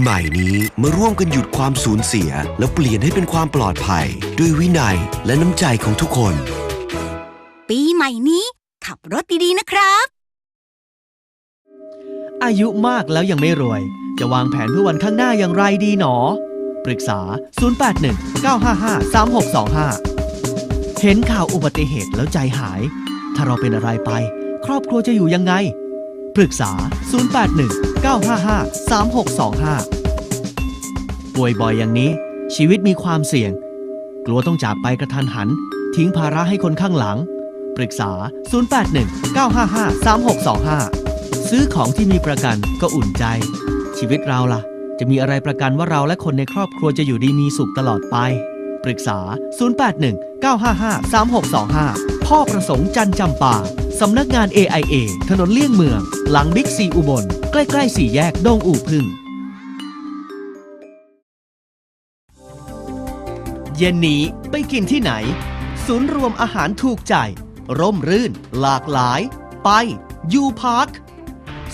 ปีใหม่นี้มาร่วมกันหยุดความสูญเสีย แล้วเปลี่ยนให้เป็นความปลอดภัย ด้วยวินัยและน้ำใจของทุกคน ปีใหม่นี้ ขับรถดีๆนะครับ อายุมากแล้วยังไม่รวย จะวางแผนเพื่อวันข้างหน้าอย่างไรดีหนอ ปรึกษา 081 955 3625 เห็นข่าวอุบัติเหตุแล้วใจหาย ถ้าเราเป็นอะไรไป ครอบครัวจะอยู่ยังไง ปรึกษา 081 955 3625 ป่วยบ่อยอย่างนี้ ชีวิตมีความเสี่ยง กลัวต้องจากไปกระทันหัน ทิ้งภาระให้คนข้างหลัง ปรึกษา 081 955 3625 ซื้อของที่มีประกันก็อุ่นใจ ชีวิตเราล่ะ จะมีอะไรประกันว่าเราและคนในครอบครัวจะอยู่ดีมีสุขตลอดไป ปรึกษา 081 955 3625 พ่อประสงค์จันจำปา สำนักงาน AIA ถนนเลี่ยงเมือง หลังบิ๊กซีอุบล ใกล้ๆสี่แยกดงอู่พึ่ง เย็นนี้ไปกินที่ไหน ศูนย์รวมอาหารถูกใจ ร่มรื่น หลากหลาย ไปยูพาร์ค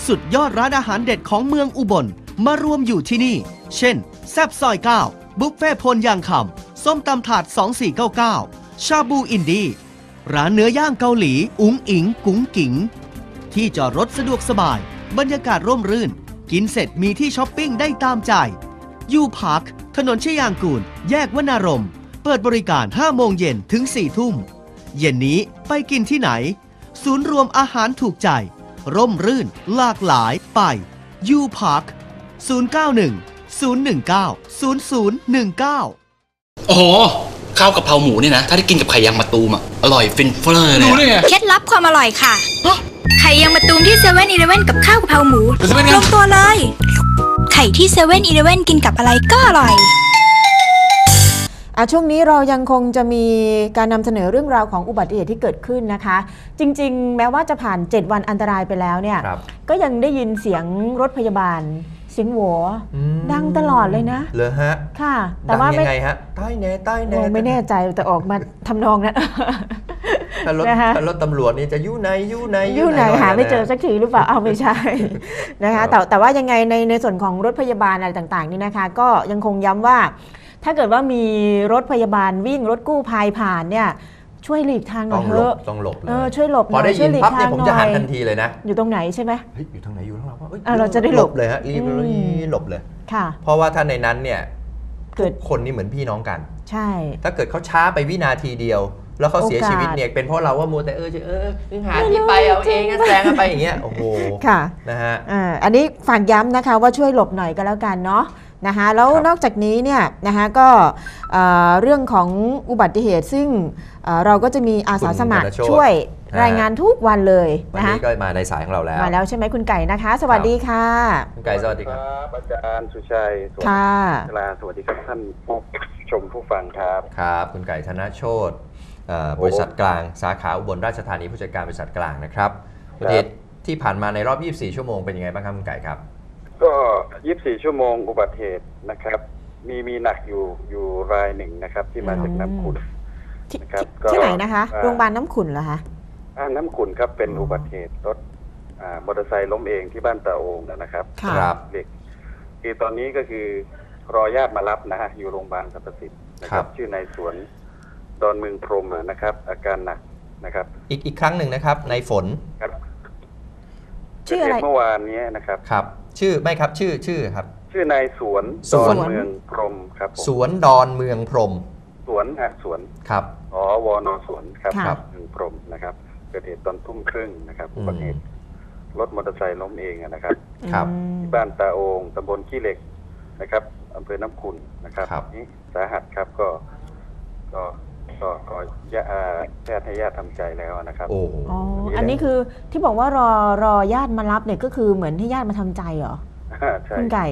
สุดยอดร้านอาหารเด็ดของเมืองอุบล มารวมอยู่ที่นี่ เช่น แซบซอย9บุฟเฟ่พลยางคำส้มตำถาด 2499 ชาบูอินดี ร้านเนื้อย่างเกาหลี อุ๋งอิง กุ๋งกิ๋ง ที่จอดรถสะดวกสบาย บรรยากาศร่มรื่น กินเสร็จมีที่ช้อปปิ้งได้ตามใจ ยูพาร์ค ถนนชยางกูล แยกวนารม เปิดบริการ 5 โมงเย็นถึง 4 ทุ่ม เย็นนี้ไปกินที่ไหน ศูนย์รวมอาหารถูกใจ ร่มรื่น หลากหลายไปยูพาร์ค 091 019 0019อ้โห ข้าวกะเพราหมูเนี่ยนะ ถ้าได้กินกับไข่ยางมะตูมอะ อร่อยฟินเฟ้อเลยรู้อะได้ไง เคล็ดลับความอร่อยค่ะไข่ยังมะตูมที่เซเว่นอีเลเว่นกับข้าวกะเพราหมูเป็นไง ลงตัวเลย ไข่ที่เซเว่นอีเลเว่นกินกับอะไรก็อร่อย อะช่วงนี้เรายังคงจะมีการนำเสนอเรื่องราวของอุบัติเหตุที่เกิดขึ้นนะคะ จริง ๆ แม้ว่าจะผ่าน 7 วันอันตรายไปแล้วเนี่ย ครับ ก็ยังได้ยินเสียงรถพยาบาลเสียงโหวอืมดังตลอดเลยนะ เหรอฮะค่ะ แต่ดังว่ายัไม่งไงฮะใต้แน่ใต้แน่โอ้ไม่แน่ใจแต่ออกมาทำนองนั้น ถ้ารถนะคะ ถ้ารถตำรวจนี่จะอยู่ไหนอยู่ไหนอยู่ไหนอยหาไม่นะเจอสักทีหรือเปล่า เอาไม่ใช่ นะคะแต่แต่ว่ายังไงในในส่วนของรถพยาบาลอะไรต่างๆนี่นะคะ ก็ยังคงย้ำว่า ถ้าเกิดว่ามีรถพยาบาลวิ่งรถกู้ภัยผ่านเนี่ย ช่วยหลีกทางหน่ต้ออยงเถหลบอะ ต้องหลบเลยเออช่วยหลบหพอน่อยได้ช่ยิวยนหลีกปั๊บทาเนี่ยงผมหจะน่หัอนยทันทีเลยนะอยู่ตรงไหนใช่ไหม เฮ้ยอยู่ทางไหนอยู่ข้างหลังวะเอ้ยอะเราจะได้หลบ เลยฮะรีบอืมรีบหลบเลย ค่ะ เพราะว่าถ้าในนั้นเนี่ยเกิดคนนี่เหมือนพี่น้องกัน ใช่ ถ้าเกิดเขาช้าไปวินาทีเดียว แล้วเขาเสียโอกาส ชีวิตเนี่ยเป็นเพราะเราว่ามัวแต่เออจะเออหาที่ไปเอาเองอะแซงกันไปอย่างเงี้ยโอ้โหค่ะนะฮะ อ่าอันนี้ฝากย้ำนะคะว่าช่วยหลบหน่อยก็แล้วกันเนาะ นะคะแล้วครับนอกจากนี้เนี่ยนะคะก็เอ่อเรื่องของอุบัติเหตุซึ่งเอ่อเราก็จะมีอาสาสมัครคุณธนโชติช่วยนะฮะรายงานทุกวันเลยวันนะคะนี้ก็มาในสายของเราแล้ว มาแล้วใช่ไหมคุณไก่นะคะ สวัสดีค่ะ คุณไก่สวัสดีครับบอาจารย์สุชัยสวัสดีค่ะเวลาสวัสดีครับท่านผู้ชมผู้ฟังครับครับ คุณไก่ธนโชตเอ่อบริษัทกลางสาขาอุบลราชธานีผู้จัดการบริษัทกลางนะครับอุบัติเหตุที่ผ่านมาในรอบ 24 ชั่วโมงเป็นยังไงบ้างครับคุณไก่ครับ ก็24ชั่วโมงอุบัติเหตุนะครับ มีมีหนักอยู่อยู่รายหนึ่งนะครับ ที่มาจากน้ำขุ่นที่นะครับที่ก็ที่ไหนนะคะอ่าโรงพยาบาลน้ำขุนเหรอคะอ่าน้ำขุ่นครับเป็นอุบัติเหตุรถอ่ามอเตอร์ไซค์ล้มเองที่บ้านตาโองนะครับค่ะ ครับ เด็กคือตอนนี้ก็คือรอญาติมารับนะฮะอยู่โรงพยาบาลสรรพสิทธิ์นะคครัรับ บ ชื่อนายสวนดอนเมืองพรหมนะครับ อาการหนักนะครับอีกอีกครั้งหนึ่งนะครับในฝนครับชื่ออะไร เกิดเหตุเมื่อวานนี้นะครับ ครับ ชื่อไม่ครับชื่อชื่อครับ ชื่อนายสวนสวน ดอนเมืองพรหมครับผมสวนดอนเมืองพรหมสวนฮะสวนครับ อ๋อวนสวนครับค่ะ เมืองพรหมนะครับเกิดเหตุตอนทุ่มครึ่งนะครับอือุมบัติเหตุรถมอเตอร์ไซค์ล้มเองอะนะครับ ครับ อืม ที่บ้านตาโองตำบลขี้เหล็กนะครับอำเภอน้ำขุนนะครับครับ นี่สาหัสครับก็ก็ ก็ก็ยาอ่าแพทย์ให้ญาติทำใจแล้วนะครับโอ้โหอ๋อ อันนี้คือที่บอกว่ารอรอญาติมารับเนี่ยก็คือเหมือนให้ญาติมาทำใจเหรอใช่คุณไก่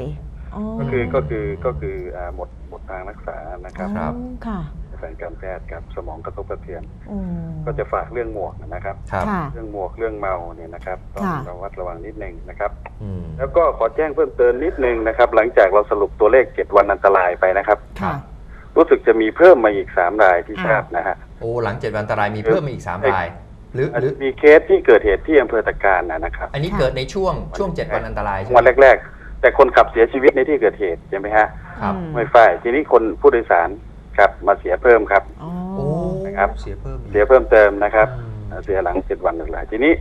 อ๋อก็คือก็คือก็คืออ่าหมดหมดทางรักษานะครับครับอ๋อค่ะแฟนการแพทย์กับสมองกระทบกระเทือน อืมก็จะฝากเรื่องหมวกนะครับ ครับค่ะ เรื่องหมวกเรื่องเมาเนี่ยนะครับต้องค่ะ ระวัดระวังนิดนึงนะครับ อืม แล้วก็ขอแจ้งเพิ่มเติมนิดนึงนะครับ หลังจากเราสรุปตัวเลขเจ็ดวันอันตรายไปนะครับ ค่ะ รู้สึกจะมีเพิ่มมาอีกสามรายที่ทราบนะฮะโอ้หลังเจ็ดวันอันตรายมีเพิ่มมาอีก3รายหรือหรือมีเคสที่เกิดเหตุที่อำเภอตะการนะนะครับ อันนี้ค่ะเกิดในช่วงช่วง7วันอันตรายใช่ไหมวันแรกแต่คนขับเสียชีวิตในที่เกิดเหตุใช่ไหมฮะครับอืมไม่ฝ่ายทีนี้คนผู้โดยสารครับมาเสียเพิ่มครับอ๋อโอ้นะครับเสียเพิ่มอีกเสียเพิ่มเติมนะครับอืมเสียหลังเจ็ดวันหนึ่งหลายทีนี้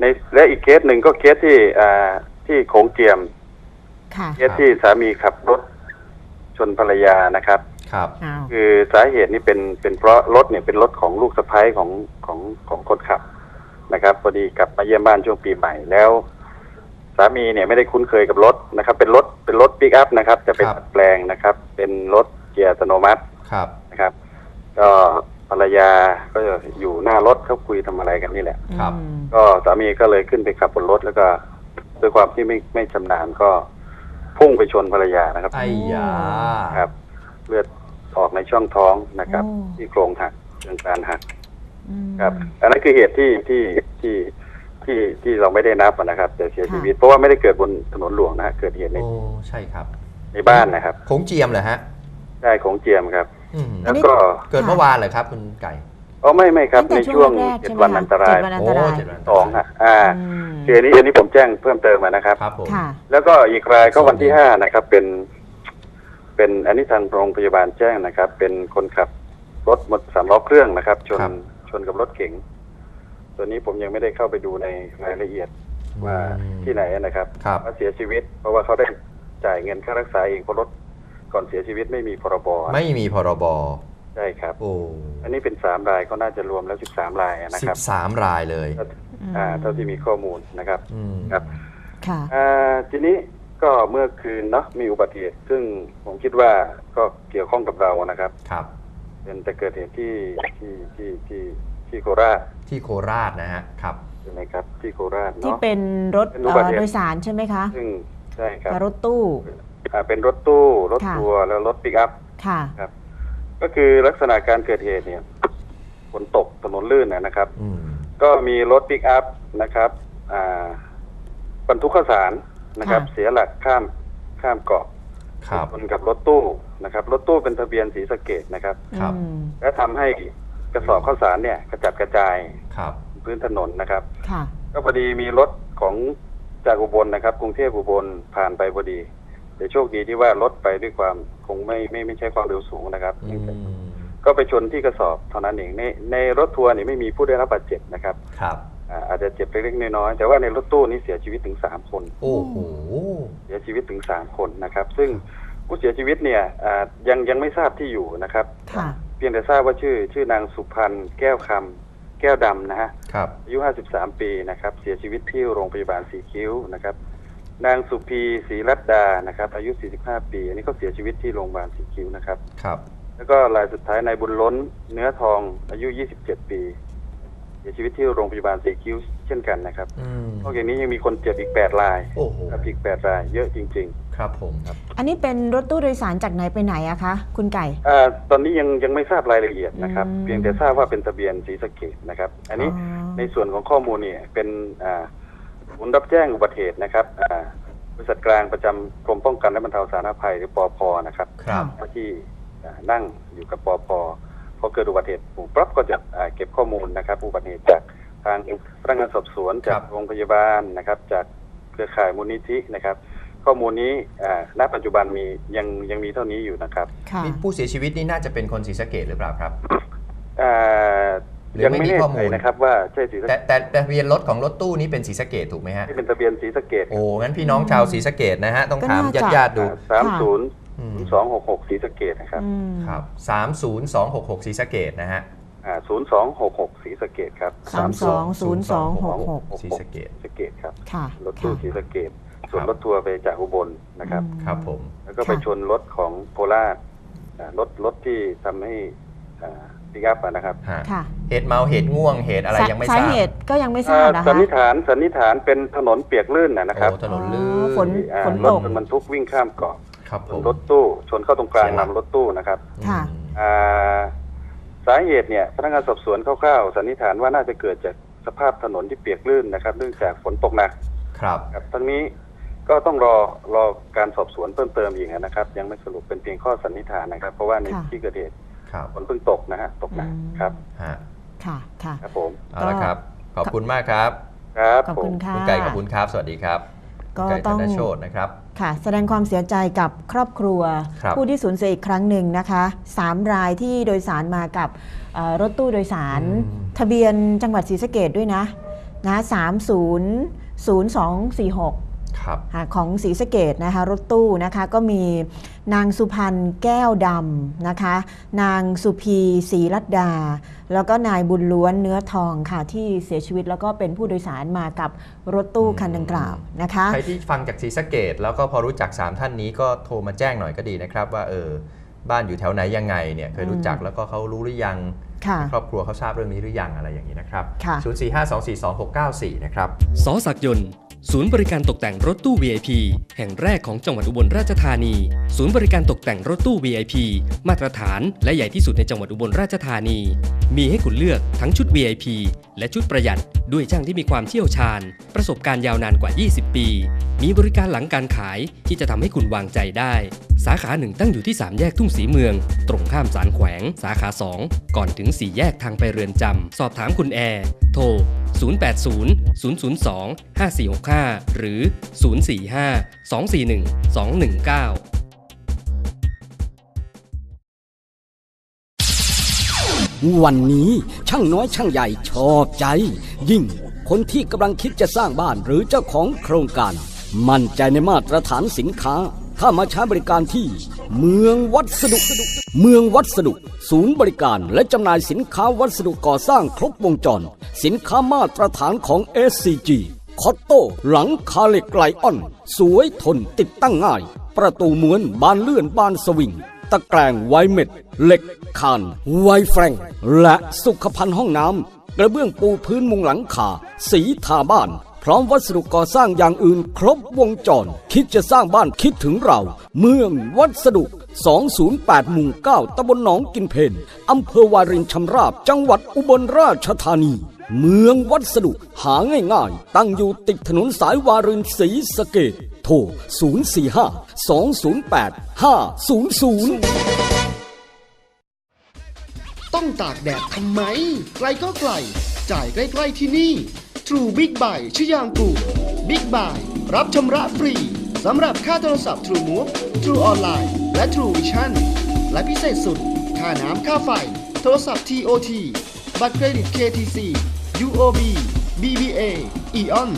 ในและอีกเคสหนึ่งก็เคสที่อ่าที่โขงเจียมค่ะเคสที่สามีขับรถ ชนภรรยานะครับ ครับ อ้าวคือสาเหตุนี่เป็นเป็นเพราะรถเนี่ยเป็นรถของลูกสะใภ้ของของของคนขับนะครับพอดีกลับมาเยี่ยมบ้านช่วงปีใหม่แล้ว สามีเนี่ยไม่ได้คุ้นเคยกับรถนะครับ เป็นรถเป็นรถปิกอัพนะครับ แต่เป็นครับ ดัดแปลงนะครับ เป็นรถเกียร์อัตโนมัติ ครับ นะครับ ก็ภรรยาก็อยู่หน้ารถเขาคุยทำอะไรกันนี่แหละ ครับ อืมก็สามีก็เลยขึ้นไปขับบนรถแล้วก็ด้วยความที่ไม่ไม่ชำนาญก็ พุ่งไปชนภรรยานะครับ ไอ้ยาครับ เลือดออกในช่องท้องนะครับโอ้ ที่โครงหักเชิงกรานหักอืม ครับ อันนั้นคือเหตุที่ที่ที่ที่ที่เราไม่ได้นับอะนะครับ แต่เสียชีวิต เพราะว่าไม่ได้เกิดบนถนนหลวงนะฮะเกิดเหตุในโอ้ใช่ครับในบ้านนะครับโขงเจียมเหรอฮะใช่ของเจียมครับ อืมแล้วก็ เกิดเมื่อวานเหรอครับ คุณไก่ อ๋อไม่ไม่ครับ ตั้ในแต่ช่วงแรกๆเจ็ดใช่ไหมวันคะอันตรายเจ็ดวันอันตรายโอ้เจ็ดวันสองฮะอ่าอืมคืออันนี้อันนี้ผมแจ้งเพิ่มเติมมานะครับ ครับผมค่ะ แล้วก็อีกรายก็วันที่ห้านะครับเป็น เป็นอันนี้ทางโรงพยาบาลแจ้งนะครับ เป็นคนขับรถมดสามล้อเครื่องนะครับ ชนครับ ชนกับรถเก๋งตัวนี้ผมยังไม่ได้เข้าไปดูในรายละเอียดว่าอืม ที่ไหนนะครับครับ ว่าเสียชีวิต เพราะว่าเขาได้จ่ายเงินค่ารักษาเองเพราะรถก่อนเสียชีวิตไม่มีพรบไม่มีพรบ ใช่ครับ โอ้อันนี้เป็นสามรายก็น่าจะรวมแล้วสิบสามรายนะสิครับบสามรายเลย อ่าเท่าที่มีข้อมูลนะครับ อืมครับ ค่ะ อ่าทีนี้ก็เมื่อคืนเนาะมีอุบัติเหตุซึ่งผมคิดว่าก็เกี่ยวข้องกับเรานะครับ ครับ เป็นแต่เกิดเหตุที่ที่ที่ที่ที่โคราชที่โคราชนะฮะครับ ใช่ไหมครับ ที่โคราชที่เนาะ เป็นรถเป็นอุบัติเหตุ เอ่อโดยสารใช่ไหมคะซึ่งใช่ครับกับรถตู้ อ่าเป็นรถตู้ รถค่ะ ทัวร์แล้วรถปิกอัพค่ะ ครับ ก็คือลักษณะการเกิดเหตุเนี่ยฝนตกถนนลื่นนะนะครับ อืมก็มีรถปิกอัพนะครับ อ่าบรรทุกข้าวสารนะครับ ค่ะ เสียหลักข้ามข้ามเกาะครับ ชนกับรถตู้นะครับ รถตู้เป็นทะเบียนศรีสะเกดนะครับ ครับ อืมและทำให้กระสอบข้าวสารเนี่ยกระจัดกระจายครับ พื้นถนนนะครับ ค่ะ ก็พอดีมีรถของจากอุบลนะครับ กรุงเทพอุบลผ่านไปพอดี แต่โชคดีที่ว่ารถไปด้วยความคงไม่ไม่ไม่ใช่ความเร็วสูงนะครับ อืมก็ไปชนที่กระสอบเท่านั้นเองในในรถทัวร์นี่ไม่มีผู้ได้รับบาดเจ็บนะครับครับ อ่าอาจจะเจ็บเล็กๆน้อยๆแต่ว่าในรถตู้นี่เสียชีวิตถึงสามคน โอ้โห เสียชีวิตถึงสามคนนะครับ ซึ่งผู้เสียชีวิตเนี่ยอ่ายังยังไม่ทราบที่อยู่นะครับ ค่ะ เพียงแต่ทราบว่าชื่อ ชื่อนางสุพันธ์แก้วคำแก้วดำนะฮะครับ อายุ 53 ปีนะครับ เสียชีวิตที่โรงพยาบาลสีคิ้วนะครับ นางสุพีศรีรัตดานะครับ อายุ 45 ปี อันนี้ก็เสียชีวิตที่โรงพยาบาลสีคิ้วนะครับ ครับ แล้วก็รายสุดท้ายนายบุญล้นเนื้อทองอายุ 27 ปี เสียชีวิตที่โรงพยาบาลสีคิ้วเช่นกันนะครับอืมนอกจากนี้ยังมีคนเจ็บอีก 8 รายโอ้โหครับอีก 8 ราย เยอะจริงครับผมครับอันนี้เป็นรถตู้โดยสารจากไหนไปไหนอะคะ คุณไก่ ๆอ่าตอนนี้ยังยังไม่ทราบรายละเอียดนะครับ อืม เพียงแต่ทราบว่าเป็นทะเบียนศรีสะเกดนะครับ อันนี้อ๋อในส่วนของข้อมูลเนี่ยเป็นอ่าศู นย์รับแจ้งอุบัติเหตุนะครับอ่าบริษัทกลางประจำกรมป้องกันและบรรเทาสาธารณภัยหรือปอพนะครับครับที่อ่านั่งอยู่กับปอพพอเกิดอุบัติเหตุปุ๊บปั๊บก็จะอ่าเก็บข้อมูลนะครับ อุบัติเหตุจากทางพนักงานสอบสวนครัจากบโรงพยาบาลนะครับ จากเครือข่ายมูลนิธินะครับ ข้อมูลนี้อ่าณปัจจุบันมียังยังมีเท่านี้อยู่นะครับค่ะนี่ผู้เสียชีวิตนี่น่าจะเป็นคนศรีสะเกดหรือเปล่าครับอ่า หรือยังไม่ไม่มีแน่ข้อใจมูล นะครับว่าใช่ศรีสะแต่แต่แต่ทะเบียนรถของรถตู้นี้เป็นศรีสะเกดถูกไหมฮะ ที่เป็นทะเบียนศรีสะเกดโอ้งั้นพี่น้องชาวศรีสะเกดนะฮะ ต้องก็ถามน่าญาจะติญาติๆดูสามศูนย์อืมสองหกหกศรีสะเกดนะครับอืมครับสามศูนย์สองหกหกศรีสะเกดนะฮะอ่าศูนย์สองหกหกศรีสะเกดครับสามสองศูนย์สองหกหกศรีสะเกษศรีสะเกดครับ ค่ะรถตู้ศรีค่ะสะเกดส่วนครับ รถทัวร์ไปจากอุบลนะครับ อืมครับผม แล้วก็ไปค่ะ ชนรถของโคราชอ่ารถรถที่ทำให้ ปิกอัพนะครับฮะค่ะเหตุเมาเหตุง่วงเหตุอะไรยังไม่ทสาราบเหตุก็ยังไม่ทราบนะสันคะนิษฐานสันนิษฐานเป็นถนนเปียกลื่นนะนะครับโอ้ถนนลื่อ๋อฝนนอ่าฝนรตถกมันบรรทุกวิ่งข้ามเกาะครับชผมนรถตู้ชนเข้าตรงกลางเสียหลัก ลำรถตู้นะครับค่ะอืมอ่าสาเหตุเนี่ยพนักงานสอบสวนคร่าวๆสันนิษฐานว่าน่าจะเกิดจากสภาพถนนที่เปียกลื่นนะครับเนื่องจากฝนตกหนัก ครับ ครับทั้งนี้ก็ต้องรอรอการสอบสวนเพิ่มเติมอีกนะครับ ยังไม่สรุปเป็นเพียงข้อสันนิษฐานนะครับ เพราะว่าในค่ะ ที่เกิดเหตุ ครับฝนเพิ่งตกนะฮะตกหนักอืมครับ ฮะค่ะค่ะ ครับผมเอาละครับ ขอบคุณมากครับ ครับขอบผคุมณค่ะ คุณไก่ขอบคุณครับ สวัสดีครับก็ไก่ธต้องนโชตนะครับค่ะ แสดงความเสียใจกับครอบครัวครับผู้ที่สูญเสียอีกครั้งหนึ่งนะคะสามรายที่โดยสารมากับเอ่อรถตู้โดยสาร ทะเบียนจังหวัดศรีสะเกดด้วยนะนะสามศูนย์ศูนย์สองสี่หกครับค่ะ ของศรีสะเกดนะคะรถตู้นะคะก็มีนางสุพันธ์แก้วดำนะคะ นางสุพีศรีรัตดา แล้วก็นายบุญล้วนเนื้อทองค่ะที่เสียชีวิตแล้วก็เป็นผู้โดยสารมากับรถตู้คันดังกล่าวนะคะใครที่ฟังจากศรีสะเกดแล้วก็พอรู้จัก 3 ท่านนี้ก็โทรมาแจ้งหน่อยก็ดีนะครับ ว่าเออบ้านอยู่แถวไหนยังไงเนี่ยเคยรู้จักแล้วก็เขารู้หรือยังค่ะครอบครัวเขาทราบเรื่องนี้หรือยังอะไรอย่างนี้นะครับค่ะ045242694 นะครับ สอศักดิ์ยนต์ ศูนย์บริการตกแต่งรถตู้ VIP แห่งแรกของจังหวัดอุบลราชธานี ศูนย์บริการตกแต่งรถตู้ VIP มาตรฐานและใหญ่ที่สุดในจังหวัดอุบลราชธานี มีให้คุณเลือกทั้งชุด VIP และชุดประหยัด ด้วยช่างที่มีความเชี่ยวชาญ ประสบการณ์ยาวนานกว่า 20 ปี มีบริการหลังการขายที่จะทำให้คุณวางใจได้ สาขาหนึ่งตั้งอยู่ที่ 3 แยกทุ่งสีเมือง ตรงข้ามศาลแขวง สาขา 2 ก่อนถึง 4 แยกทางไปเรือนจำ สอบถามคุณแอร์ โทร 080 002 5465 หรือ 045 241 219วันนี้ช่างน้อยช่างใหญ่ชอบใจ ยิ่งคนที่กำลังคิดจะสร้างบ้านหรือเจ้าของโครงการ มั่นใจในมาตรฐานสินค้า ถ้ามาใช้บริการที่ เมืองวัสดุ เมืองวัสดุ ศูนย์บริการและจำหน่ายสินค้าวัสดุก่อสร้างครบวงจร สินค้ามาตรฐานของ SCG คอตโต้หลังคาเหล็กไลออน สวยทนติดตั้งง่าย ประตูม้วนบานเลื่อนบานสวิงตะแกรงไวเม็ด เหล็กคานไวแฟรงและสุขภัณฑ์ห้องน้ำกระเบื้องปูพื้นมุงหลังคา สีทาบ้าน พร้อมวัสดุก่อสร้างอย่างอื่นครบวงจร คิดจะสร้างบ้านคิดถึงเรา เมืองวัสดุ 208หมู่9ตำบลหนองกินเพนอำเภอวารินชำราบ จังหวัดอุบลราชธานี เมืองวัสดุ หาง่ายๆ ตั้งอยู่ติดถนนสายวารินศรีสะเกดโทร 045 208 500ต้องตากแดดทำไม ไกลก็ไกล จ่ายใกล้ ๆ ที่นี่ True Big Buy ชยางกู Big Buy รับชำระฟรีสำหรับค่าโทรศัพท์ True Move True Online และ True Vision และพิเศษสุด ค่าน้ำค่าไฟ โทรศัพท์ TOT บัตรเครดิต KTC UOB BBA EON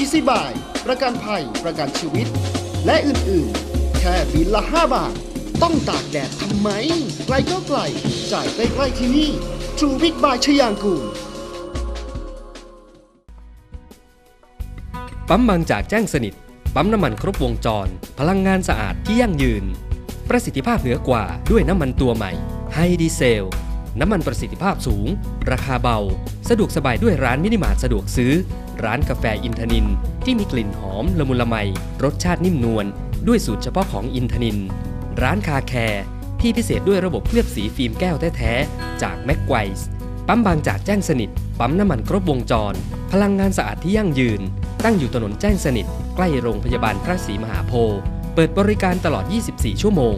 Easy Buy ประกันภัย ประกันชีวิต และอื่น ๆ แค่บินละ 5 บาท ต้องตากแดดทำไม ไกลก็ไกล จ่ายใกล้ ๆ ที่นี่ True Big Buy ชยางกูล ปั๊มบางจากแจ้งสนิท ปั๊มน้ำมันครบวงจร พลังงานสะอาดที่ยั่งยืน ประสิทธิภาพเหนือกว่าด้วยน้ำมันตัวใหม่ไฮดีเซล น้ำมันประสิทธิภาพสูง ราคาเบา สะดวกสบายด้วยร้านมินิมาร์ทสะดวกซื้อ ร้านกาแฟอินทนิน ที่มีกลิ่นหอมละมุนละไม รสชาตินิ่มนวลด้วยสูตรเฉพาะของอินทนิน ร้านคาแคร์ที่พิเศษด้วยระบบเคลือบสีฟิล์มแก้วแท้ๆจากแม็กไกวส์ปั๊มบางจากแจ้งสนิท ปั๊มน้ำมันครบวงจร พลังงานสะอาดที่ยั่งยืน ตั้งอยู่ถนนแจ้งสนิท ใกล้โรงพยาบาลพระศรีมหาโพธิ์เปิดบริการตลอด 24 ชั่วโมง